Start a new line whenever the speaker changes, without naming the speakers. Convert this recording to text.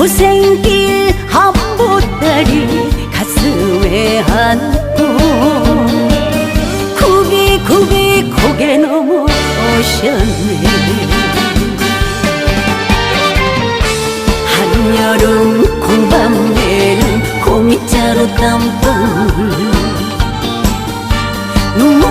고생길 한 보따리 가슴에 안고 구비구비 고개 넘어 오셨네. 한여름 공밤에는 고밑자로 땀방 눈물